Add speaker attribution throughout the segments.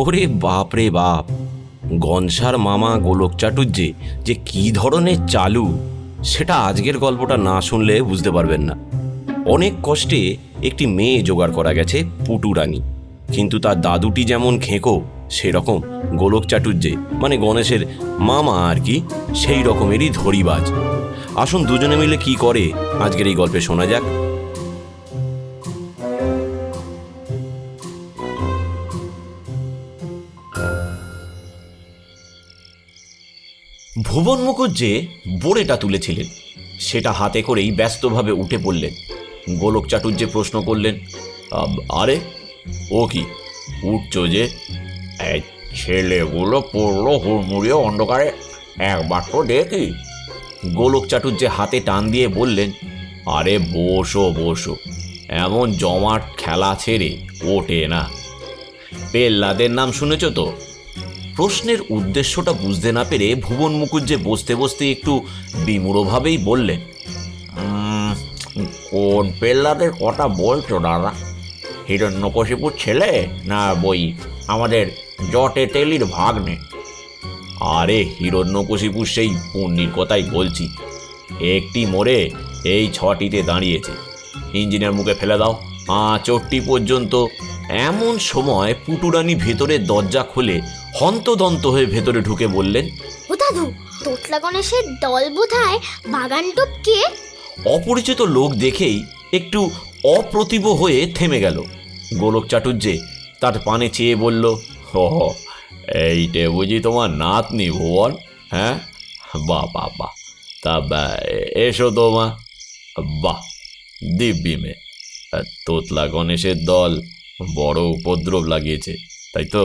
Speaker 1: ওরে বাপ রে বাপ। গনসার মামা গোলক চাটুর্যে যে কি ধরনের চালু, সেটা আজকের গল্পটা না শুনলে বুঝতে পারবেন না। অনেক কষ্টে একটি মেয়ে জোগাড় করা গেছে পুটুরানি কিন্তু তার দাদুটি যেমন খেঁকো সেরকম গোলক চাটুর্যে মানে গণেশের মামা আর কি সেই রকমেরই ধরিবাজ। আসুন দুজনে মিলে কি করে আজকের এই গল্পে শোনা যাক। ভুবন মুখুজ্জে বোড়েটা তুলেছিলেন, সেটা হাতে করেই ব্যস্তভাবে উঠে পড়লেন। গোলক চাটুর্যে প্রশ্ন করলেন আরে, ও কি? উঠছো যে?
Speaker 2: ছেলেগুলো পড়ল হুড়মুড়িয়ে অন্ধকারে, একবার দেখি।
Speaker 1: গোলক চাটুর্যে হাতে টান দিয়ে বললেন, আরে, বসো বসো, এমন জমাট খেলা ছেড়ে ওঠে না। পেল্লাদের নাম শুনেছ তো? প্রশ্নের উদ্দেশ্যটা বুঝতে না পেরে ভুবন মুখুজ্জে বসতে বসতে একটু বিমূঢ়ভাবেই বললেন
Speaker 2: কোন পেল্লাদের কথা বলছো দাদা? হিরণ্যকশিপুর ছেলে না বই আমাদের জটে তেলির ভাগ্নে?
Speaker 1: আরে, হিরণ্যকশিপুর সেই পুণ্যির কথাই বলছি। একটি মোড়ে এই ছটিতে দাঁড়িয়েছে। ইঞ্জিনের মুখে ফেলে দাও। আঁচড়টি পর্যন্ত এমন সময় পুটুরানি ভেতরের দরজা খুলে হন্তদন্ত হয়ে ভেতরে ঢুকে বললেন
Speaker 3: ও দাদু তোতলা গণেশের দল বোধহয় বাগান টপকে?
Speaker 1: অপরিচিত লোক দেখেই একটু অপ্রতিভ হয়ে থেমে গেল। গোলক চাটুর্যে তার পানে চেয়ে বলল হ এইটে বুঝি তোমার নাতনি ভুবন হ্যাঁ? বাহ বাহ বা তা এসো তো মা। বাহ দিব্যি মেয়ে। আর তোতলা গণেশের দল বড় উপদ্রব লাগিয়েছে তাই তো?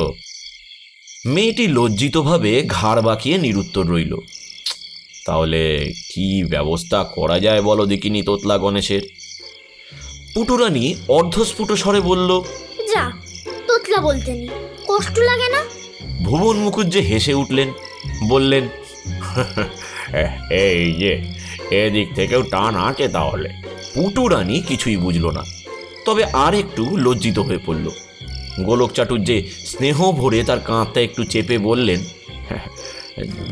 Speaker 1: মেয়েটি লজ্জিতভাবে ঘাড় বাঁকিয়ে নিরুত্তর রইল। তাহলে কি ব্যবস্থা করা যায় বলো দেখিনি তোতলা গণেশের? পুটুরানি অর্ধস্ফুট স্বরে বলল
Speaker 3: যা তোতলা বলতে নি কষ্ট লাগে না?
Speaker 1: ভুবন মুখুজ্জে হেসে উঠলেন বললেন
Speaker 2: এই যে এদিক থেকেও টান আছে তাহলে।
Speaker 1: পুটুরানি কিছুই বুঝল না। তবে আর একটু লজ্জিত হয়ে পড়ল। গোলক চাটুর্যে স্নেহ ভরে তার কাঁধটা একটু চেপে বললেন,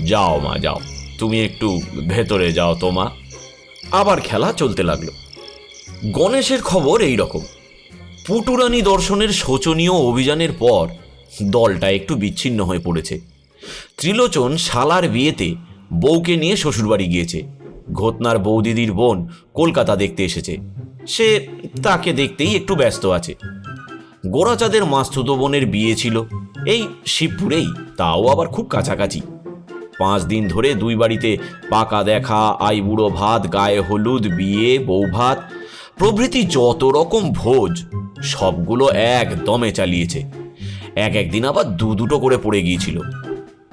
Speaker 1: যাও মা, যাও। তুমি একটু ভেতরে যাও তো মা। আবার খেলা চলতে লাগল। গণেশের খবর এই রকম। পুটুরানি দর্শনের শোচনীয় অভিযানের পর দলটা একটু বিচ্ছিন্ন হয়ে পড়েছে। ত্রিলোচন শালার বিয়েতে বউকে নিয়ে শ্বশুরবাড়ি গিয়েছে। ঘটনার বৌদিদির বোন কলকাতা দেখতে এসেছে। সে তাকে দেখতেই একটু ব্যস্ত আছে। গোরাচাঁদের মাস্তুতো বোনের বিয়ে ছিল, এই শিবপুরেই, তাও আবার খুব কাছাকাছি। পাঁচ দিন ধরে দুই বাড়িতে পাকা দেখা, আইবুড়ো ভাত, গায়ে হলুদ, বিয়ে, বউ ভাত, প্রভৃতি যত রকম ভোজ, সবগুলো একদমে চালিয়েছে। এক একদিন আবার দু দুটো করে পড়ে গিয়েছিল।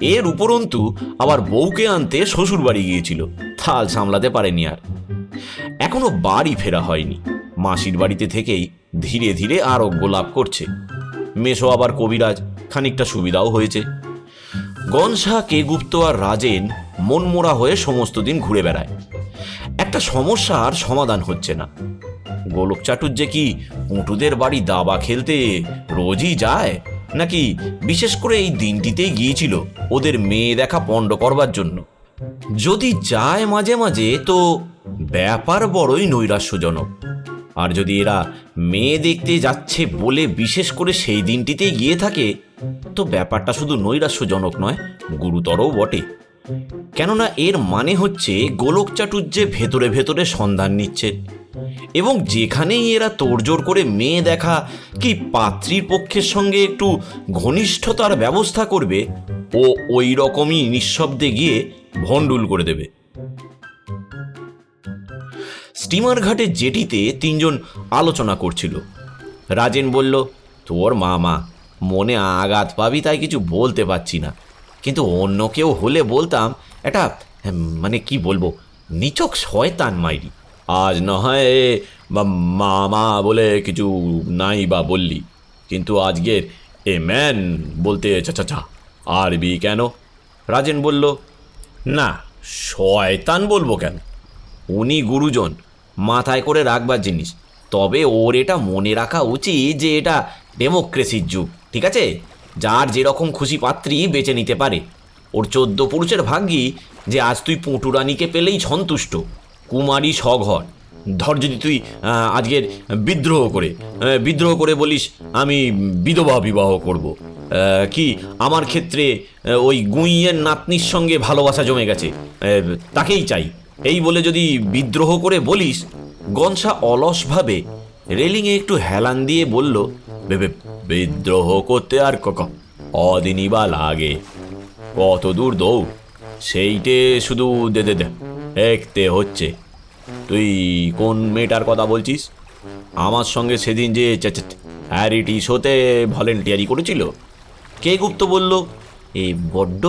Speaker 1: এর উপরন্তু আবার বউকে আনতে শ্বশুর বাড়ি গিয়েছিল। থাল সামলাতে পারেনি আর। এখনও বাড়ি ফেরা হয়নি। মাসির বাড়িতে থেকেই ধীরে ধীরে আরোগ্য লাভ করছে। মেশো আবার কবিরাজ, খানিকটা সুবিধাও হয়েছে। গনসা, কেগুপ্ত আর রাজেন মনমোড়া হয়ে সমস্ত দিন ঘুরে বেড়ায়। একটা সমস্যার সমাধান হচ্ছে না। গোলক চাটুর্যে কি পুঁটুদের বাড়ি দাবা খেলতে রোজই যায়? নাকি বিশেষ করে এই দিনটিতেই গিয়েছিল ওদের মেয়ে দেখা পণ্ড করবার জন্য। যদি যায় মাঝে মাঝে, তো ব্যাপার বড়ই নৈরাশ্যজনক। আর যদি এরা মেয়ে দেখতে যাচ্ছে বলে বিশেষ করে সেই দিনটিতেই গিয়ে থাকে, তো ব্যাপারটা শুধু নৈরাশ্যজনক নয়, গুরুতরও বটে। কেননা এর মানে হচ্ছে গোলক চাটুর্যে ভেতরে ভেতরে সন্ধান নিচ্ছে। এবং যেখানেই এরা তোড়জোড় করে মেয়ে দেখা কি পাত্রীর পক্ষের সঙ্গে একটু ঘনিষ্ঠতার ব্যবস্থা করবে, ও ওই রকমই নিঃশব্দে গিয়ে ভণ্ডুল করে দেবে। স্টিমার ঘাটে জেটিতে তিনজন আলোচনা করছিল। রাজেন বলল, তোর মামা, মনে আঘাত পাবি তাই কিছু বলতে পারছি না। কিন্তু অন্য কেউ হলে বলতাম এটা মানে কি বলব, নিচক শয়তান মাইরি। আজ না এ মা- মামা বলে কিছু নাই বা বললি। কিন্তু আজকের এ ম্যান বলতে চা চা আরবি কেন? রাজেন বলল, না, শয়তান বলব কেন? উনি গুরুজন, মাথায় করে রাখবার জিনিস। তবে ওর এটা মনে রাখা উচিত যে এটা ডেমোক্রেসির যুগ, ঠিক আছে? যার যেরকম খুশি পাত্রী বেছে নিতে পারে। ওর চোদ্দ পুরুষের ভাগ্যি যে আজ তুই পুটুরানিকে পেলেই সন্তুষ্ট। কুমারী সঘর ধর যদি তুই আজকের বিদ্রোহ করে বিদ্রোহ করে বলিস আমি বিধবা বিবাহ করব। কি আমার ক্ষেত্রে ওই গুইয়ের নাতনির সঙ্গে ভালোবাসা জমে গেছে। তাকেই চাই। এই বলে যদি বিদ্রোহ করে বলিস, গনসা অলসভাবে রেলিংয়ে একটু হেলান দিয়ে বলল "বে- বে- বিদ্রোহ করতে আর কক অদিনই বা লাগে। কত দূর দৌড়, সেইটে শুধু দে দে দে। দেখতে হচ্ছে। তুই কোন মেয়েটার কথা বলছিস? আমার সঙ্গে সেদিন যে হ্যারিটি শোতে ভলেন্টিয়ারি করেছিল। কে গুপ্ত বলল? এই বড্ড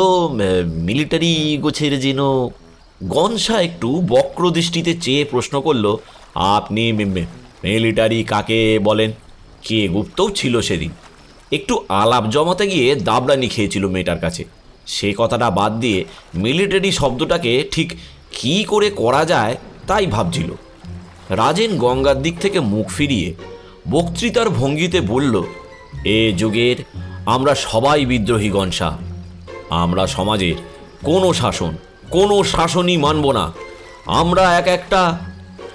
Speaker 1: মিলিটারি গোছের যেন গনসা একটু বক্র দৃষ্টিতে চেয়ে প্রশ্ন করল, আপনি মিলিটারি কাকে বলেন? কে গুপ্তও ছিল সেদিন? একটু আলাপ জমাতে গিয়ে দাবড়ানি খেয়েছিল মেয়েটার কাছে। সে কথাটা বাদ দিয়ে মিলিটারি শব্দটাকে ঠিক কী করে করা যায় তাই ভাবছিল। রাজেন গঙ্গার দিক থেকে মুখ ফিরিয়ে বক্তৃতার ভঙ্গিতে বলল এ যুগের আমরা সবাই বিদ্রোহী গনসা। আমরা সমাজের কোনো শাসন কোনো শাসনই মানব না। আমরা এক একটা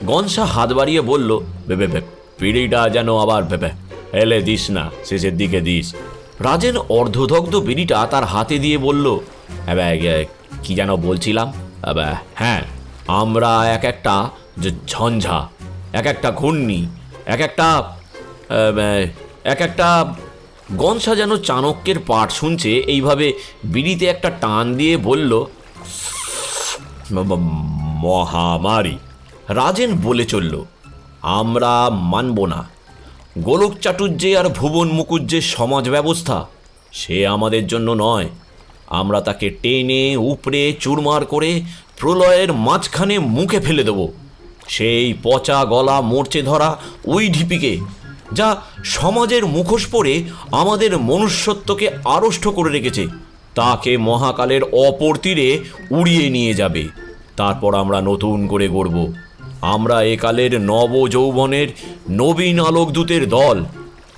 Speaker 1: গনসা হাত বাড়িয়ে বলল বেবে বে পিড়িটা যেন আবার ভেবে এলে দিস না শেষের দিকে দিস। রাজেন অর্ধদগ্ধ বিড়িটা তার হাতে দিয়ে বলল "এবে, এ, কি যেন বলছিলাম? হ্যাঁ আমরা এক একটা যে ঝঞ্ঝা, এক একটা ঘূর্ণি, এক একটা এক একটা গনসা যেন চাণক্যের পাঠ শুনছে, এইভাবে বিড়িতে একটা টান দিয়ে বলল মহামারী। রাজেন বলে চলল, আমরা মানব না। গোলক চাটুর্যে আর ভুবন মুকুজ্জের সমাজ ব্যবস্থা, সে আমাদের জন্য নয়। আমরা তাকে টেনে, উপড়ে, চুরমার করে প্রলয়ের মাঝখানে মুখে ফেলে দেব। সেই পচা গলা মরচে ধরা ওই ঢিপিকে, যা সমাজের মুখোশ পরে আমাদের মনুষ্যত্বকে আড়ষ্ট করে রেখেছে, তাকে মহাকালের অপর তীরে উড়িয়ে নিয়ে যাবে। তারপর আমরা নতুন করে গড়ব। আমরা একালের নব যৌবনের নবীন আলোকদূতের দল।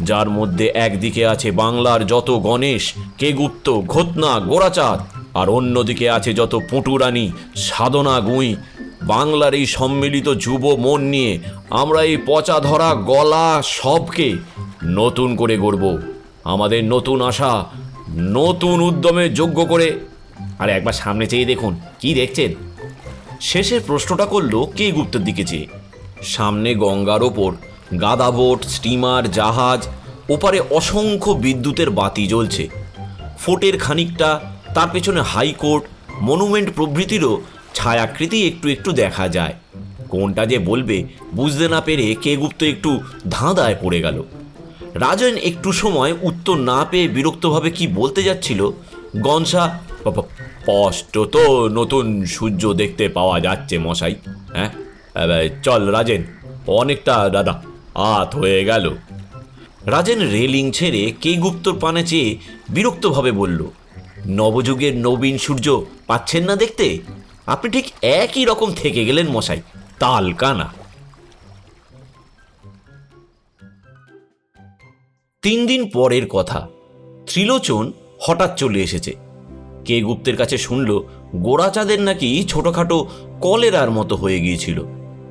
Speaker 1: যার মধ্যে একদিকে আছে বাংলার যত গণেশ, কেগুপ্ত, ঘটনা গোড়াচাঁদ আর অন্যদিকে আছে যত পুটুরানি সাধনা গুঁই, বাংলার এই সম্মিলিত যুব মন নিয়ে আমরা এই পচা ধরা গলা সবকে নতুন করে গড়ব। আমাদের নতুন আশা, নতুন উদ্যমে যোগ্য করে। আর একবার সামনে চেয়ে দেখুন, কি দেখছেন? শেষের প্রশ্নটা করল কে গুপ্তের দিকে চেয়ে। সামনে গঙ্গার ওপর গাদা বোট, স্টিমার, জাহাজ, ওপারে অসংখ্য বিদ্যুতের বাতি জ্বলছে। ফোর্টের খানিকটা, তার পেছনে হাইকোর্ট, মনুমেন্ট প্রভৃতিরও ছায়াকৃতি একটু একটু দেখা যায়। কোনটা যে বলবে, বুঝতে না পেরে কে গুপ্ত একটু ধাঁধায় পড়ে গেল। রাজন একটু সময় উত্তর না পেয়ে বিরক্তভাবে কি বলতে যাচ্ছিল, গনসা, "প- প- স্পষ্ট তো নতুন সূর্য দেখতে পাওয়া যাচ্ছে মশাই হ্যাঁ? চল রাজেন, অনেকটা দাদা। আত হয়ে গেল। রাজেন রেলিং ছেড়ে কে গুপ্তর পানে চেয়ে বিরক্তভাবে বলল, নবযুগের নবীন সূর্য পাচ্ছেন না দেখতে? আপনি ঠিক একই রকম থেকে গেলেন মশাই, তাল কানা। তিন দিন পরের কথা, ত্রিলোচন হঠাৎ চলে এসেছে। কে গুপ্তের কাছে শুনল গোড়াচাঁদের নাকি ছোটোখাটো কলেরার মতো হয়ে গিয়েছিল।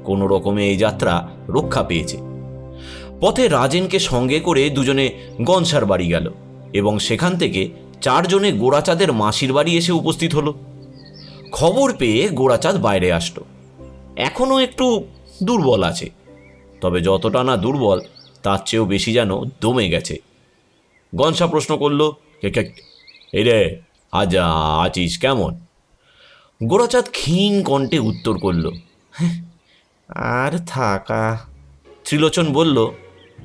Speaker 1: কোনো রকমে এই যাত্রা রক্ষা পেয়েছে। পথে রাজেনকে সঙ্গে করে দুজনে গনসার বাড়ি গেল এবং সেখান থেকে চারজনে গোড়াচাঁদের মাসির বাড়ি এসে উপস্থিত হলো। খবর পেয়ে গোড়াচাঁদ বাইরে আসলো। এখনও একটু দুর্বল আছে তবে যতটা না দুর্বল তার চেয়েও বেশি যেন দমে গেছে। গনসা প্রশ্ন করল "কে কে এই রে আজ আছিস কেমন? গোড়াচাঁদ ক্ষীণ কণ্ঠে উত্তর করল "হ্যাঁ, আর থাকা। ত্রিলোচন বলল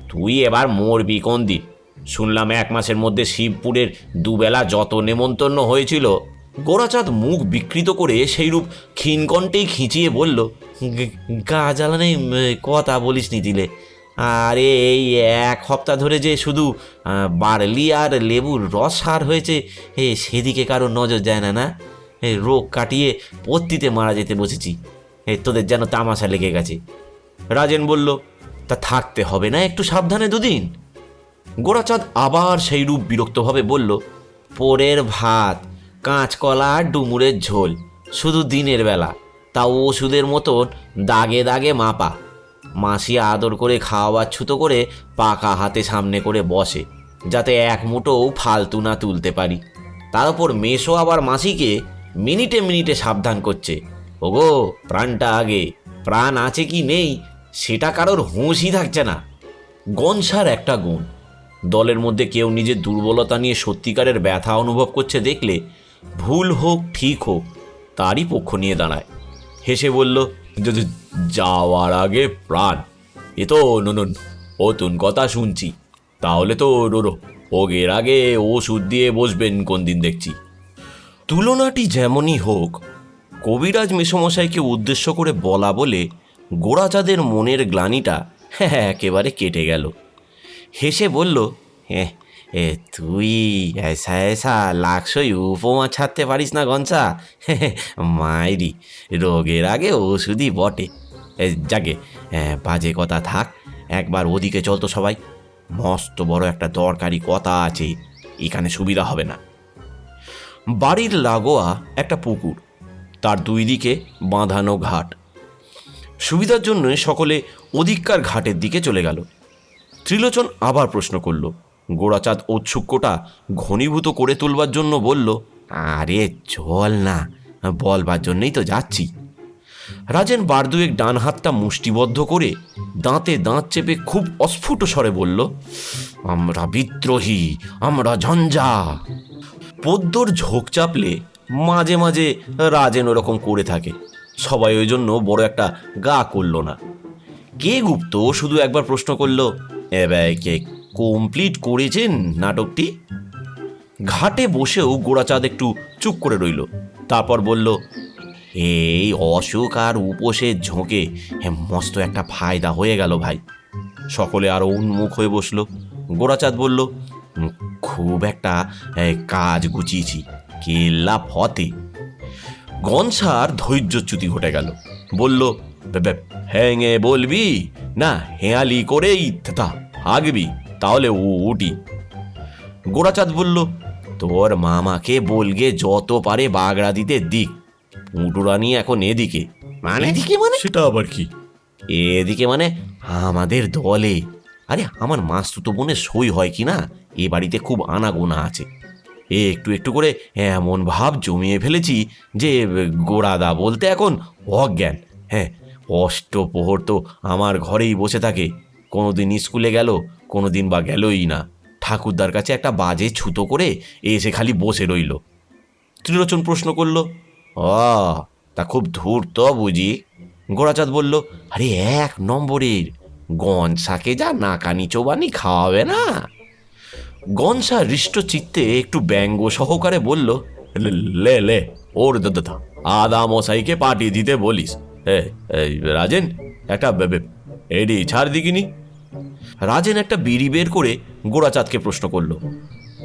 Speaker 1: তুই এবার মরবি কোন দিন শুনলাম এক মাসের মধ্যে শিবপুরের দুবেলা যত নেমন্তন্ন হয়েছিল গোড়াচাঁদ মুখ বিকৃত করে সেইরূপ ক্ষীণকণ্ঠেই খিঁচিয়ে বলল, গা জ্বালানে কথা বলিস নি দিলে আরে এই এক সপ্তাহ ধরে যে শুধু বার্লি আর লেবুর রস সার হয়েছে, এ, সেদিকে কারও নজর যায় না না? রোগ কাটিয়ে পত্তিতে মারা যেতে বসেছি। এ, তোদের যেন তামাশা লেগে গেছে। রাজেন বলল তা থাকতে হবে না, একটু সাবধানে দুদিন। গোড়াচাঁদ আবার সেই রূপ বিরক্তভাবে বলল, পোড়ের ভাত, কাঁচকলা আর ডুমুরের ঝোল, শুধু দিনের বেলা, তা ওষুধের মতন দাগে দাগে মাপা। মাসি আদর করে খাওয়াবার ছুতো করে পাকা হাতে সামনে করে বসে, যাতে এক মুঠোও ফালতু না তুলতে পারি। তার উপর মেশো আবার মাসিকে মিনিটে মিনিটে সাবধান করছে, ওগো, প্রাণটা আগে, প্রাণ আছে কি নেই সেটা কারোর হুঁশই থাকছে না। গনসার একটা গুণ। দলের মধ্যে কেউ নিজের দুর্বলতা নিয়ে সত্যিকারের ব্যথা অনুভব করছে দেখলে ভুল হোক, ঠিক হোক, তারই পক্ষ নিয়ে দাঁড়ায়। হেসে বলল "য- য- যাওয়ার আগে প্রাণ। এ তো নুন নতুন কথা শুনছি। তাহলে তো রোরো ওগের আগে ওষুধ দিয়ে বসবেন কোন দিন দেখছি। তুলনাটি যেমনই হোক, কবিরাজ মেসমশাইকে উদ্দেশ্য করে বলা বলে গোড়াচাঁদের মনের গ্লানিটা হ্যাঁ একেবারে কেটে গেল। হেসে বলল হ্যাঁ এ তুই এসা এসা লাক্সই উপমা ছাড়তে পারিস না গঞ্চা মাইরি, রোগের আগে ওষুধই বটে। যাকে বাজে কথা থাক, একবার ওদিকে চলতো সবাই। মস্ত বড় একটা দরকারি কথা আছে, এখানে সুবিধা হবে না। বাড়ির লাগোয়া একটা পুকুর, তার দুই দিকে বাঁধানো ঘাট। সুবিধার জন্য সকলে অধিককার ঘাটের দিকে চলে গেল। ত্রিলোচন আবার প্রশ্ন করল, গোড়াচাঁদ ঔৎসুক্যটা ঘনীভূত করে তুলবার জন্য বলল, আরে চল না, বলবার জন্যই তো যাচ্ছি। রাজেন বারদুয়েক ডান হাতটা মুষ্টিবদ্ধ করে দাঁতে দাঁত চেপে খুব অস্ফুট স্বরে বলল, আমরা বিদ্রোহী, আমরা ঝঞ্ঝা। পদ্মর ঝোঁক চাপলে মাঝে মাঝে রাজেন ওরকম করে থাকে। সবাই ওই জন্য বড় একটা গা করল না। কে গুপ্ত শুধু একবার প্রশ্ন করল কে কমপ্লিট করেছেন নাটকটি? ঘাটে বসেও গোড়াচাঁদ একটু চুপ করে রইল। তারপর বলল, এই অসুখ আর উপোসের ঝোঁকে মস্ত একটা ফায়দা হয়ে গেল ভাই। সকলে আরও উন্মুখ হয়ে বসল। গোড়াচাঁদ বলল, খুব একটা কাজ গুছিয়েছি। কেল্লা ফতে গনসার ধৈর্যচ্যুতি ঘটে গেল। বলল "বে- বে, হ্যাঙে বলবি? না হেয়ালি করেই তা হাগবি তাহলে ও উঠি গোড়াচাঁদ বলল তোর মামাকে বলগে যত পারে বাগড়া দিতে দিক। পুটুরানি এখন এদিকে। মানে এদিকে মানে?
Speaker 2: সেটা আবার কি?
Speaker 1: এদিকে মানে আমাদের দলে। আরে আমার মাস্তুতো বোনের সই হয় কি না? এ বাড়িতে খুব আনাগোনা আছে। একটু একটু করে এমন ভাব জমিয়ে ফেলেছি যে গোড়াদা বলতে এখন অজ্ঞান। হ্যাঁ অষ্টপ্রহর তো আমার ঘরেই বসে থাকে। কোনো দিন স্কুলে গেল কোনো দিন বা গেলই না। ঠাকুরদার কাছে একটা বাজে ছুতো করে এসে খালি বসে রইল। ত্রিলোচন প্রশ্ন করল ও তা খুব ধূর্ত বুঝি? গোড়াচাঁদ বলল, আরে এক নম্বরের গনসাকে যা নাকানি চোবানি খাওয়াবে না? গনসা হৃষ্ট চিত্তে একটু ব্যঙ্গ সহকারে বলল, "লে- লে ওর দাদা আদা মশাইকে পাঠিয়ে দিতে বলিস। রাজেন, একটা এডি, ছাড় দিকিনি রাজেন একটা বিড়ি বের করে গোড়াচাঁদকে প্রশ্ন করল,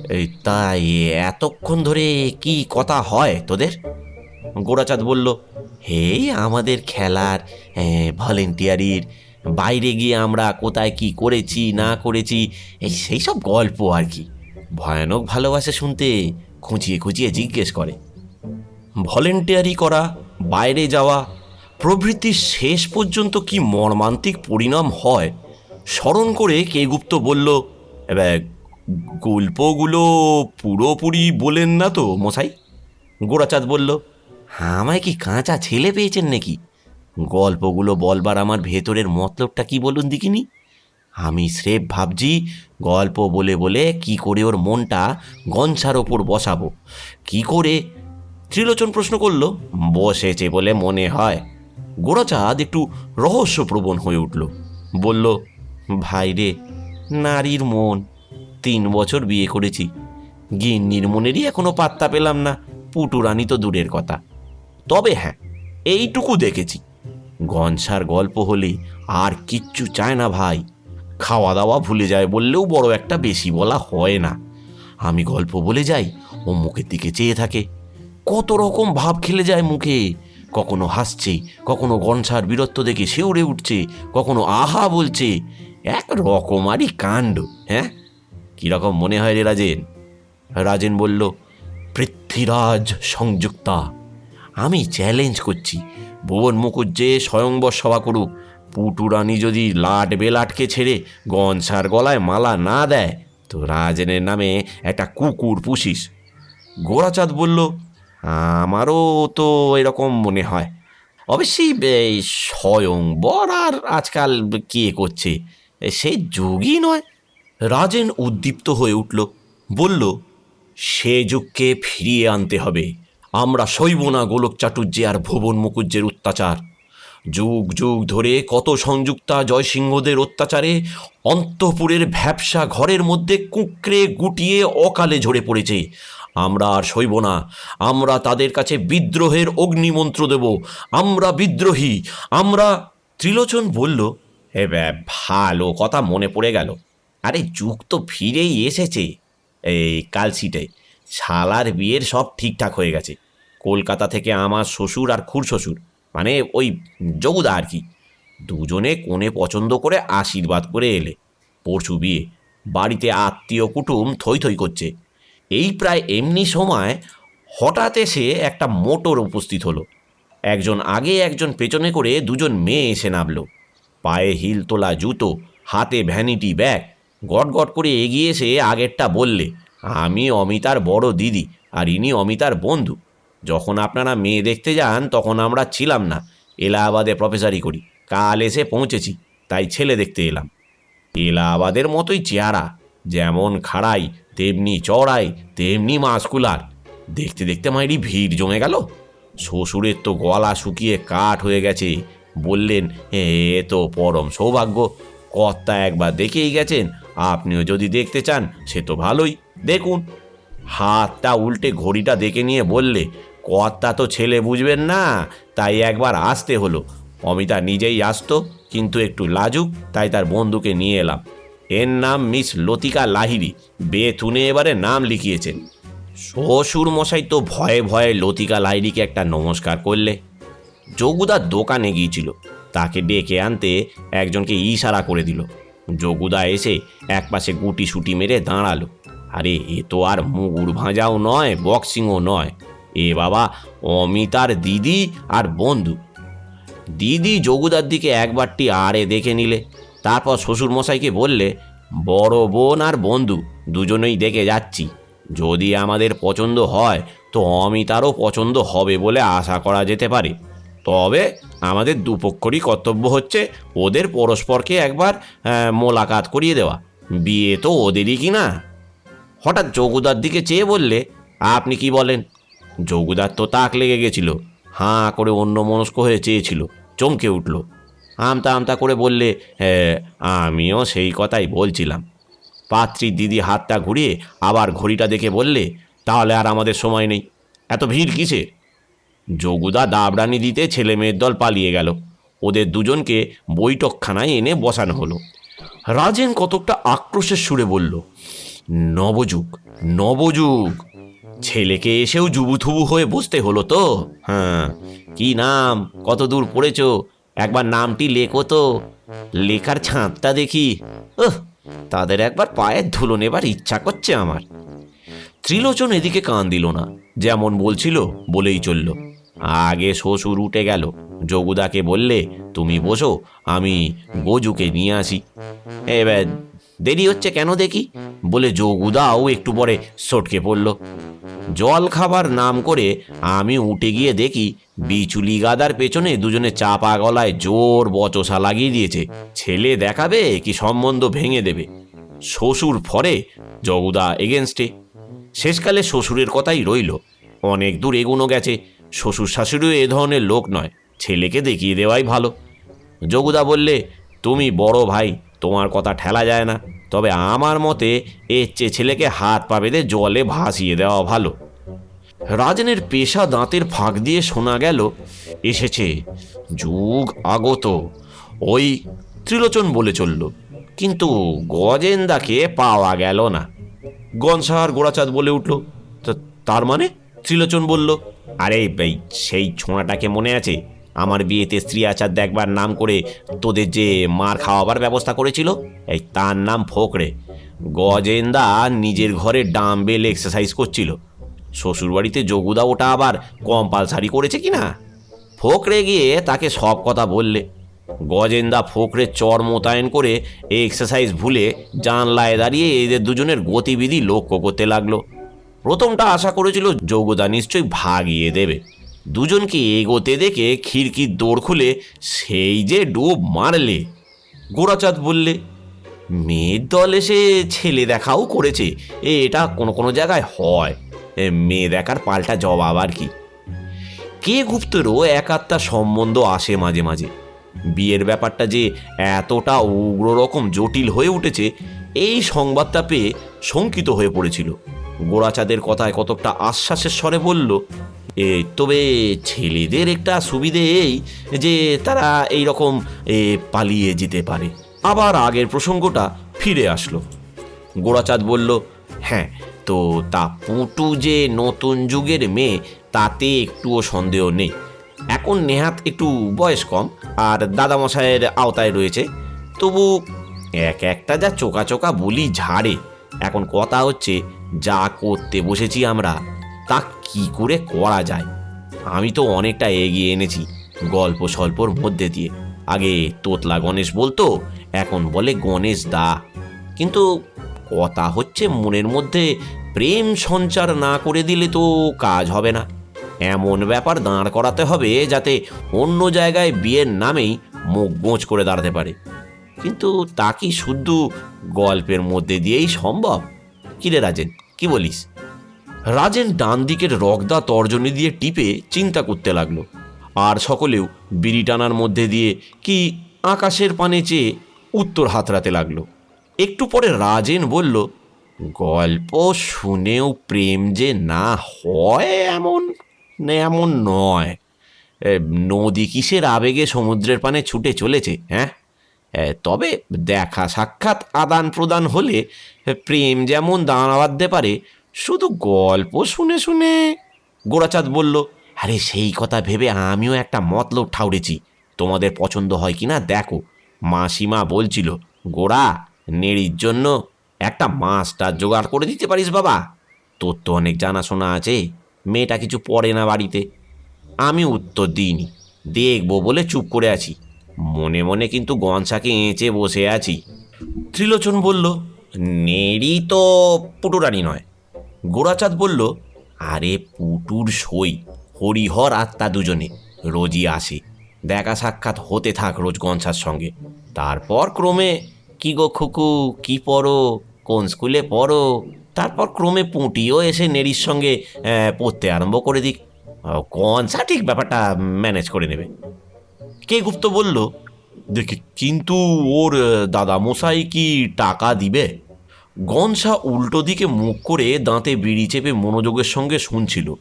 Speaker 1: এই, তাই এতক্ষণ ধরে কি কথা হয় তোদের? গোড়াচাঁদ বলল, হেই, আমাদের খেলার ভলেন্টিয়ারির বাইরে গিয়ে আমরা কোথায় কি করেছি, না করেছি, এই সেই সব গল্প আর কি। ভয়ানক ভালোবাসে শুনতে খুঁচিয়ে খুঁচিয়ে জিজ্ঞেস করে। ভলেন্টিয়ারি করা, বাইরে যাওয়া প্রভৃতি শেষ পর্যন্ত কি মর্মান্তিক পরিণাম হয়? স্মরণ করে কে গুপ্ত বলল এবার গল্পগুলো পুরোপুরি বলেন না তো, মশাই? গোড়াচাঁদ বলল আমায় কি কাঁচা ছেলে পেয়েছেন নাকি? গল্পগুলো বলবার আমার ভেতরের মতলবটা কি বলুন দিকিনি আমি স্রেফ ভাবছি, গল্প বলে বলে কি করে ওর মনটা গনসার ওপর বসাবো? কি করে? ত্রিলোচন প্রশ্ন করল, বসেছে বলে মনে হয়। গোড়াচাঁদ একটু রহস্যপ্রবণ হয়ে উঠল। বলল, ভাই রে, নারীর মন। তিন বছর বিয়ে করেছি। গিন্নির মনেরই এখনও পাত্তা পেলাম না। পুটুরানি তো দূরের কথা। তবে হ্যাঁ এইটুকু দেখেছি। গনসার গল্প হলে আর কিচ্ছু চায় না ভাই। খাওয়া দাওয়া ভুলে যায় বললেও বড় একটা বেশি বলা হয় না। আমি গল্প বলে যাই, ও মুখের দিকে চেয়ে থাকে। কত রকম ভাব খেলে যায় মুখে। কখনো হাসছে, কখনো গনসার বীরত্ব দেখে শিউরে উঠছে, কখনো আহা বলছে। এক রকমারই কাণ্ড হ্যাঁ? কীরকম মনে হয় রে রাজেন? রাজেন বলল, পৃথ্বীরাজ সংযুক্তা, আমি চ্যালেঞ্জ করছি। ভুবন মুখুজ্জে স্বয়ংবর সভা করুক পুটুরানি যদি লাট বেলাটকে ছেড়ে গনসার গলায় মালা না দেয়, তো রাজেনের নামে একটা কুকুর পুষিস। গোড়াচাঁদ বলল, আমারও তো এরকম মনে হয়। অবশ্যই স্বয়ংবর আর আজকাল কে করছে? সে যুগই নয়। রাজেন উদ্দীপ্ত হয়ে উঠল, বলল, সে যুগকে ফিরিয়ে আনতে হবে। আমরা সইব না গোলক চাটুর্যে আর ভুবন মুকুজ্জের অত্যাচার। যুগ যুগ ধরে কত সংযুক্তা জয়সিংহদের অত্যাচারে অন্তপুরের ভ্যাবসা ঘরের মধ্যে কুঁকড়ে গুটিয়ে অকালে ঝরে পড়েছে। আমরা আর সইব না। আমরা তাদের কাছে বিদ্রোহের অগ্নিমন্ত্র দেব। আমরা বিদ্রোহী। আমরা, ত্রিলোচন বলল, এ ভালো কথা মনে পড়ে গেল। আরে যুগ তো ফিরেই এসেছে। এই কালসিটে শালার বিয়ের সব ঠিকঠাক হয়ে গেছে। কলকাতা থেকে আমার শ্বশুর আর খুড় শ্বশুর মানে ওই যোগুদা আর কি। দুজনে কোণে পছন্দ করে আশীর্বাদ করে এলে, পরশু বিয়ে। বাড়িতে আত্মীয় কুটুম থই থই করছে। এই প্রায় এমনি সময় হঠাৎ এসে একটা মোটর উপস্থিত হলো। একজন আগে, একজন পেছনে করে দুজন মেয়ে এসে নামলো। পায়ে হিল তোলা জুতো, হাতে ভ্যানিটি ব্যাগ গট করে এগিয়ে এসে আগেরটা বললে, আমি অমিতার বড় দিদি আর ইনি অমিতার বন্ধু। যখন আপনারা মেয়ে দেখতে যান, তখন আমরা ছিলাম না। এলাহাবাদে প্রফেসরি করি। কাল এসে পৌঁছেছি, তাই ছেলে দেখতে এলাম। এলাহাবাদের মতোই চেহারা, যেমন খাড়াই, তেমনি চড়াই তেমনি মাসকুলার। দেখতে দেখতে মাইরি ভিড় জমে গেল। শ্বশুরের তো গলা শুকিয়ে কাঠ হয়ে গেছে। বললেন, এ তো পরম সৌভাগ্য। কর্তা একবার দেখেই গেছেন। আপনিও যদি দেখতে চান, সে তো ভালোই। দেখুন। হাতটা উল্টে ঘড়িটা দেখে নিয়ে বললে কর্তা তো ছেলে বুঝবেন না, তাই একবার আসতে হলো। অমিতা নিজেই আসতো, কিন্তু একটু লাজুক, তাই তার বন্ধুকে নিয়ে এলাম। এর নাম মিস লতিকা লাহিরি বেথুনে এবারে নাম লিখিয়েছেন। শ্বশুর মশাই তো ভয়ে ভয়ে লতিকা লাহিরিকে একটা নমস্কার করলে। যোগুদা দোকানে গিয়েছিল, তাকে ডেকে আনতে একজনকে ইশারা করে দিল। যোগুদা এসে একপাশে গুটি সুটি মেরে দাঁড়াল। আরে, এ তো আর মুগুর ভাঁজাও নয়, বক্সিংও নয়। এ বাবা, অমিতার দিদি আর বন্ধু। দিদি যোগুদার দিকে একবারটি আড়ে দেখে নিলে, তারপর শ্বশুর মশাইকে বললে, বড় বোন আর বন্ধু, দুজনেই দেখে যাচ্ছি। যদি আমাদের পছন্দ হয়, তো অমিতারও পছন্দ হবে বলে আশা করা যেতে পারে। তবে আমাদের দুপক্ষরই কর্তব্য হচ্ছে ওদের পরস্পরকে একবার মোলাকাত করিয়ে দেওয়া। বিয়ে তো ওদেরই কি না হঠাৎ যোগুদার দিকে চেয়ে বললে, আপনি কি বলেন? যোগুদার তো তাক লেগে গেছিল। হাঁ করে অন্য মনস্ক হয়ে চেয়েছিল, চমকে উঠল। আমতা আমতা করে বললে হ্যাঁ আমিও সেই কথাই বলছিলাম। পাত্রীর দিদি হাতটা ঘুরিয়ে আবার ঘড়িটা দেখে বললে, তাহলে আর আমাদের সময় নেই। এত ভিড় কিসে যোগুদা দাবরানি দিতে ছেলে মেয়ের দল পালিয়ে গেল। ওদের দুজনকে বৈঠকখানায় এনে বসানো হলো। রাজেন কতকটা আক্রোশের সুরে বলল, নবযুগ নবযুগ ছেলেকে এসেও জুবুথুবু হয়ে বসতে হলো তো। হ্যাঁ কি নাম, কত দূর পড়েছ? একবার নামটি লেখো তো। লেখার ছাঁদটা দেখি। ওহ তাদের একবার পায়ের ধুলো নেবার ইচ্ছা করছে আমার। ত্রিলোচন এদিকে কান দিল না, যেমন বলছিল, বলেই চলল, আগে শ্বশুর উঠে গেল, যোগুদাকে বললে, তুমি বসো, আমি গজুকে নিয়ে আসি। এবার দেরি হচ্ছে কেন দেখি? বলে যোগুদাও একটু পরে সটকে পড়ল। জল খাবার নাম করে আমি উঠে গিয়ে দেখি বিচুলি গাদার পেছনে দুজনে চাপা গলায় জোর বচসা লাগিয়ে দিয়েছে। ছেলে দেখাবে কি সম্বন্ধ ভেঙে দেবে। শ্বশুর ফরে, জগুদা এগেনস্টে শেষকালে শ্বশুরের কথাই রইল। অনেক দূর এগুনো গেছে। শ্বশুর শাশুড়িও এ ধরনের লোক নয়। ছেলেকে দেখিয়ে দেওয়াই ভালো। যোগুদা বললে, তুমি বড় ভাই তোমার কথা ঠেলা যায় না। তবে আমার মতে এর চেয়ে ছেলেকে হাত পা বেঁধে জলে ভাসিয়ে দেওয়া ভালো। রাজনের পেশা দাঁতের ফাঁক দিয়ে শোনা গেল, এসেছে যুগ আগত। ওই ত্রিলোচন বলে চলল, কিন্তু গজেন্দাকে পাওয়া গেল না। গনসাহার গোড়াচাঁদ বলে উঠল, "তা- তার মানে? ত্রিলোচন বলল, আরে সেই ছোঁয়াটাকে মনে আছে? আমার বিয়েতে স্ত্রী আচার দেখবার নাম করে তোদের যে মার খাওয়াবার ব্যবস্থা করেছিল, এই তার নাম ফোকরে। গজেন্দা নিজের ঘরে ডাম্বেল এক্সারসাইজ করছিল। শ্বশুরবাড়িতে যোগুদা ওটা আবার কম্পালসারি করেছে কি না ফোকরে গিয়ে তাকে সব কথা বললে। গজেন্দা ফোকরে চর মোতায়েন করে এই এক্সারসাইজ ভুলে জানলায় দাঁড়িয়ে এদের দুজনের গতিবিধি লক্ষ্য করতে লাগল। প্রথমটা আশা করেছিল যোগদা নিশ্চয়ই ভাগিয়ে দেবে। দুজনকে এগোতে দেখে খিড়কির দৌড় খুলে সেই যে ডুব মারলে। গোড়াচাঁদ বললে, মেয়ের দল এসে ছেলে দেখাও করেছে। এটা কোনো কোনো জায়গায় হয়। মেয়ে দেখার পাল্টা জবাব আর কি। কে গুপ্তেরও এক আত্মা সম্বন্ধ আসে মাঝে মাঝে। বিয়ের ব্যাপারটা যে এতটা উগ্র রকম জটিল হয়ে উঠেছে, এই সংবাদটা পেয়ে শঙ্কিত হয়ে পড়েছিল। গোড়াচাঁদের কথায় কতকটা আশ্বাসের স্বরে বলল, এ, তবে ছেলেদের একটা সুবিধে এই যে তারা এই রকম পালিয়ে যেতে পারে। আবার আগের প্রসঙ্গটা ফিরে আসলো। গোড়াচাঁদ বলল হ্যাঁ তো তা পুটু যে নতুন যুগের মেয়ে, তাতে একটুও সন্দেহ নেই। এখন নেহাত একটু বয়স কম, আর দাদামশাইয়ের আওতায় রয়েছে। তবু এক একটা যা চোকা চোকা বলি ঝাড়ে। এখন কথা হচ্ছে যা করতে বসেছি আমরা, তা কি করে করা যায়? আমি তো অনেকটা এগিয়ে এনেছি গল্প স্বল্পর মধ্যে দিয়ে। আগে তোতলা গণেশ বলতো, এখন বলে গণেশ দা। কিন্তু কথা হচ্ছে মনের মধ্যে প্রেম সঞ্চার না করে দিলে তো কাজ হবে না। এমন ব্যাপার দাঁড় করাতে হবে যাতে অন্য জায়গায় বিয়ের নামেই মুখ গোঁচ করে দাঁড়াতে পারে। কিন্তু তা কি শুদ্ধ গল্পের মধ্যে দিয়েই সম্ভব? কিরে রাজেন? কি বলিস? রাজেন ডান দিকের রগদা তর্জনী দিয়ে টিপে চিন্তা করতে লাগল। আর সকলেও বিড়ি টানার মধ্যে দিয়ে কি আকাশের পানে চেয়ে উত্তর হাতড়াতে লাগল। একটু পরে রাজেন বলল, গল্প শুনেও প্রেম যে না হয় এমন এমন নয়। নদী কিসের আবেগে সমুদ্রের পানে ছুটে চলেছে হ্যাঁ? তবে দেখা সাক্ষাৎ আদান প্রদান হলে প্রেম যেমন দাঁড়া বাঁধতে পারে, শুধু গল্প শুনে শুনে গোড়াচাঁদ বলল, আরে সেই কথা ভেবে আমিও একটা মতলব ঠাউরেছি। তোমাদের পছন্দ হয় কিনা দেখো। মাসিমা বলছিল গোড়া নেড়ির জন্য একটা মাছটা জোগাড় করে দিতে পারিস বাবা। তোর তো অনেক জানাশোনা আছে, মেয়েটা কিছু পড়ে না বাড়িতে। আমি উত্তর দিইনি, দেখব বলে চুপ করে আছি। মনে মনে কিন্তু গনসাকে এঁচে বসে আছি। ত্রিলোচন বলল নেড়ি তো পুটুরানি নয়। গোড়াচাঁদ বলল, আরে পুটুর সই, হরিহর আত্মা দুজনে, রোজই আসে। দেখা সাক্ষাৎ হতে থাক রোজ গনসার সঙ্গে। তারপর ক্রমে কি গো খুকু, কি পড়ো, কোন স্কুলে পড়ো, তারপর ক্রমে পুঁটিও এসে নেড়ির সঙ্গে পড়তে আরম্ভ করে দিক। গনসা ঠিক ব্যাপারটা ম্যানেজ করে নেবে। কে গুপ্ত বলল, দেখি, কিন্তু ওর দাদা মশাই কি টাকা দিবে? গনসা উল্টো দিকে মুখ করে দাঁতে বিড়ি চেপে মনোযোগের সঙ্গে শুনছিল।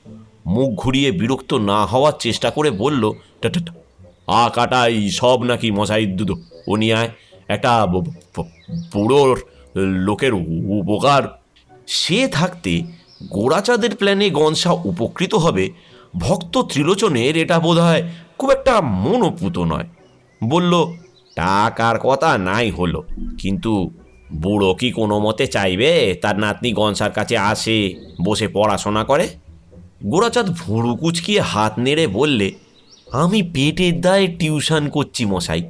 Speaker 1: মুখ ঘুরিয়ে বিরক্ত না হওয়ার চেষ্টা করে বলল "টা, টা, টা, আ কাটাই সব নাকি মশাই দুদো ও নিয়ে একটা ব- ব- বুড়োর লোকের উপকার। সে থাকতে গোড়াচাঁদের প্ল্যানে গনসা উপকৃত হবে। ভক্ত ত্রিলোচনের এটা বোধ হয় খুব একটা মনোপুত নয়। বলল টাকার কথা নাই হলো কিন্তু বুড়ো কি কোনো মতে চাইবে? তার নাতনি গনসার কাছে আসে, বসে পড়াশোনা করে। গোড়াচাঁদ ভুঁড়ু কুচকিয়ে হাত নেড়ে বললে, আমি পেটের দায়ে টিউশন করছি মশাই।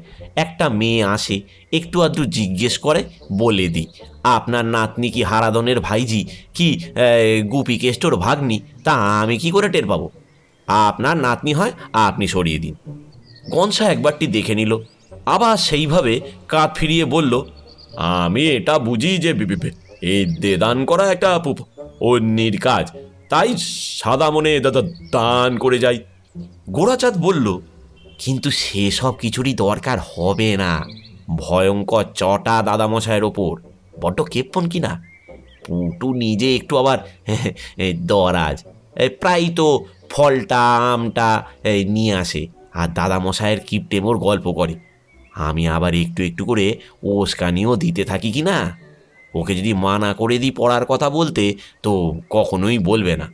Speaker 1: একটা মেয়ে আসে, একটু আধটু জিজ্ঞেস করে, বলে দিই, আপনার নাতনি কি হারাদনের ভাইজি কি গুপি কেষ্টর ভাগ্নি? তা আমি কি করে টের পাবো? আপনার নাতনি হয়, আপনি সরিয়ে দিন। গনসা একবারটি দেখে নিল, আবার সেইভাবে কাঁধ ফিরিয়ে বলল আমি এটা বুঝি যে এই দেদান করা একটা অন্যের কাজ। তাই সাদা মনে দা- দা- দান করে যাই। গোড়াচাঁদ বলল, কিন্তু সেসব কিছুরই দরকার হবে না। ভয়ঙ্কর চটা দাদামশাইয়ের ওপর। বড্ড কেপ্পন কি না পুটু নিজে একটু আবার দরাজ। প্রায় তো ফলটা, আমটা নিয়ে আসে। আর দাদামশাইয়ের কিপটেমোর গল্প করে। আমি আবার একটু একটু করে ওস্কানিও দিতে থাকি কি না? ওকে যদি মানা করে দিই পড়ার কথা বলতে, তো কখনোই বলবে না।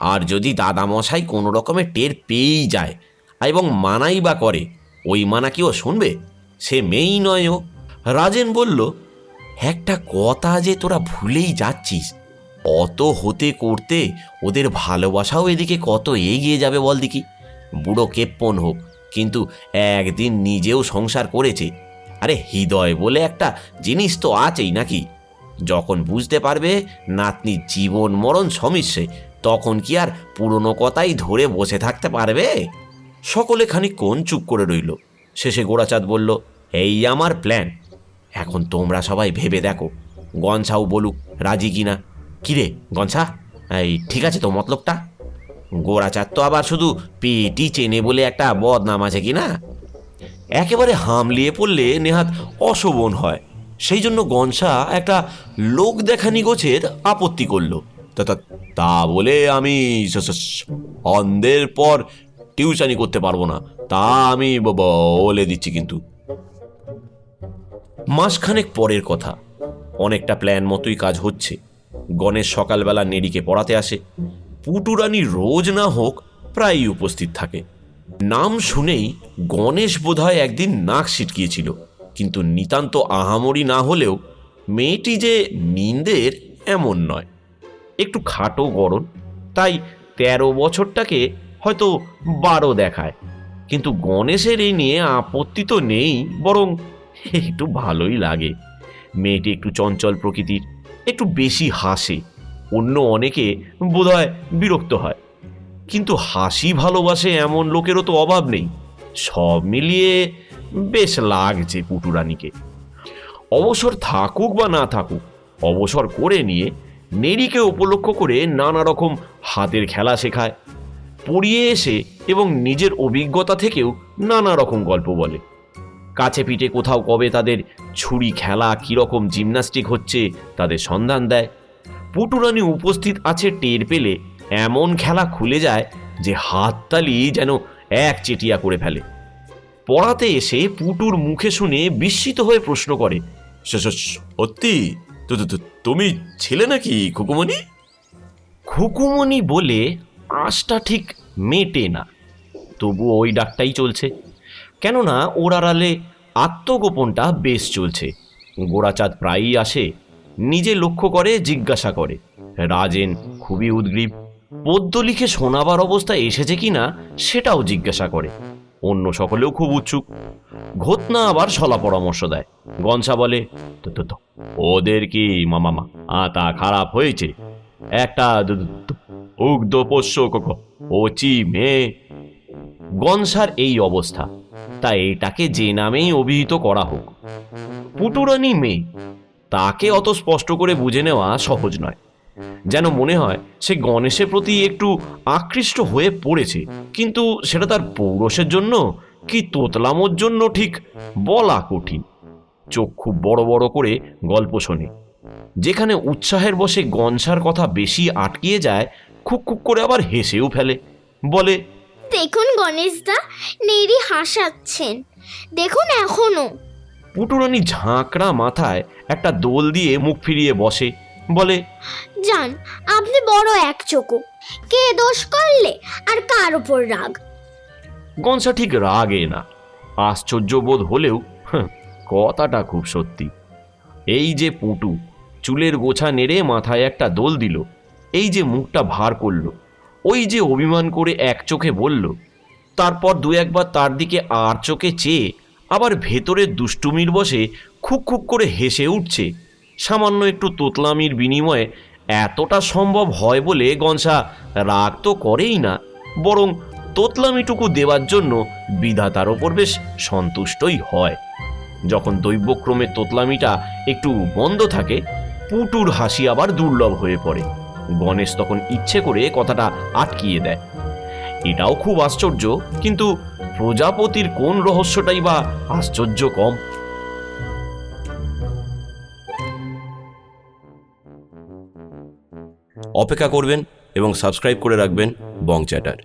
Speaker 1: আর যদি দাদামশাই কোনো রকমে টের পেয়েই যায় এবং মানাই বা করে, ওই মানা কি ও শুনবে? সে মেয়েই নয় ও। রাজেন বলল, একটা কথা যে তোরা ভুলেই যাচ্ছিস, অত হতে করতে ওদের ভালোবাসাও এদিকে কত এগিয়ে যাবে বল দেখি। বুড়ো কেপ্পন হোক কিন্তু একদিন নিজেও সংসার করেছে। আরে হৃদয় বলে একটা জিনিস তো আছেই নাকি? যখন বুঝতে পারবে নাতনির জীবন মরণ সমিশ্রে তখন কি আর পুরনো কথাই ধরে বসে থাকতে পারবে? সকলে খানিকক্ষণ চুপ করে রইল। শেষে গোড়াচাঁদ বলল, এই আমার প্ল্যান এখন তোমরা সবাই ভেবে দেখো, গনছাও বলুক রাজি কিনা। কিরে গনছা, এই ঠিক আছে তো মতলবটা? গোড়াচাঁদ তো আবার শুধু পেটি চেনে বলে একটা বদনাম আছে কি না? একেবারে হামলিয়ে পড়লে নেহাত অশোভন হয়। সেই জন্য গনসা একটা লোক দেখানি গোছের আপত্তি করল। তা বলে আমি অন্ধের পর টিউশনি করতে পারব না। তা আমি বলে দিচ্ছি কিন্তু। মাসখানেক পরের কথা। অনেকটা প্ল্যান মতোই কাজ হচ্ছে। গণেশ সকালবেলা নেড়িকে পড়াতে আসে। পুটুরানি রোজ না হোক প্রায়ই উপস্থিত থাকে। নাম শুনেই গণেশ বোধহয় একদিন নাক ছিটকিয়েছিল কিন্তু নিতান্ত আহামরি না হলেও মেয়েটি যে নিন্দের এমন নয়। একটু খাটো গড়ন, তাই তেরো বছরটাকে হয়তো বারো দেখায়। কিন্তু গণেশের এই নিয়ে আপত্তি তো নেই, বরং একটু ভালোই লাগে। মেয়েটি একটু চঞ্চল প্রকৃতির, একটু বেশি হাসে। অন্য অনেকে বোধহয় বিরক্ত হয়। কিন্তু হাসি ভালোবাসে এমন লোকেরও তো অভাব নেই। সব মিলিয়ে বেশ লাগছে পুটুরানিকে। অবসর থাকুক বা না থাকুক, অবসর করে নিয়ে নেড়িকে উপলক্ষ করে নানা রকম হাতের খেলা শেখায়, পড়িয়ে এসে এবং নিজের অভিজ্ঞতা থেকেও নানা রকম গল্প বলে। কাছে পিঠে কোথাও কবে তাদের ছুরি খেলা কীরকম জিমন্যাস্টিক হচ্ছে তাদের সন্ধান দেয়। পুটুরানি উপস্থিত আছে টের পেলে। এমন খেলা খুলে যায় যে হাততালি যেন এক চেটিয়া করে ফেলে। পড়াতে এসে পুটুর মুখে শুনে বিস্মিত হয়ে প্রশ্ন করে
Speaker 2: সত্যি? তুমি ছিলে নাকি খুকুমণি?
Speaker 1: খুকুমণি বলে, আঁশটা ঠিক মেটে না। তবু ওই ডাকটাই চলছে। কেননা ওর আড়ালে আত্মগোপনটা বেশ চলছে। গোড়াচাঁদ প্রায়ই আসে নিজে লক্ষ্য করে জিজ্ঞাসা করে। রাজেন খুবই উদ্গ্রীব। পদ্য লিখে শোনাবার অবস্থায় এসেছে কিনা সেটাও জিজ্ঞাসা করে। অন্য সকলেও খুব উৎসুক। ঘটনা আবার সলা পরামর্শ দেয়। গনসা বলে "তো- তো- তো, ওদের কি মামা মা আতা খারাপ হয়েছে? একটা উগ্ধ পোষ্য ক- ওচি মেয়ে। গনসার এই অবস্থা। তাই এটাকে যে নামেই অভিহিত করা হোক। পুটুরানি মেয়ে তাকে অত স্পষ্ট করে বুঝে নেওয়া সহজ নয়। যেন মনে হয় সে গণেশের প্রতি একটু আকৃষ্ট হয়ে পড়েছে। কিন্তু সেটা তার পৌরসের জন্য কি তোতলামোর জন্য ঠিক বলা কঠিন। খুব বড় বড় করে গল্প শোনে। যেখানে উৎসাহের বসে গনসার কথা বেশি আটকিয়ে যায়, খুক খুক করে আবার হেসেও ফেলে। বলে,
Speaker 3: দেখুন গণেশদা, নেড়ি হাসাচ্ছেন। দেখুন এখনও।
Speaker 1: পুটুরানি ঝাঁকড়া মাথায় একটা দোল দিয়ে মুখ ফিরিয়ে বসে বলে
Speaker 3: যান আপনি বড় এক চোখো কে দোষ করলে আর কার উপর রাগ?
Speaker 1: গনসা ঠিক রাগে না। আশ্চর্য বোধ হলেও হাঁ, কথাটা খুব সত্যি। এই যে পুটু চুলের গোছা নেড়ে মাথায় একটা দোল দিল এই যে মুখটা ভার করল ওই যে অভিমান করে এক চোখে বলল তারপর দু একবার তার দিকে আর চোখে চেয়ে আবার ভেতরের দুষ্টুমির বসে খুক খুক করে হেসে উঠছে। সামান্য একটু তোতলামির বিনিময়ে এতটা সম্ভব হয় বলে গনসা রাগ তো করেই না, বরং তোতলামিটুকু দেওয়ার জন্য বিধাতার ওপর বেশ সন্তুষ্টই হয়। যখন দৈবক্রমে তোতলামিটা একটু বন্ধ থাকে, পুটুর হাসি আবার দুর্লভ হয়ে পড়ে। গণেশ তখন ইচ্ছে করে কথাটা আটকিয়ে দেয়। এটাও খুব আশ্চর্য, কিন্তু প্রজাপতির কোন রহস্যটাই বা আশ্চর্য কম?
Speaker 2: অপেক্ষা করবেন এবং সাবস্ক্রাইব করে রাখবেন বং চ্যাটার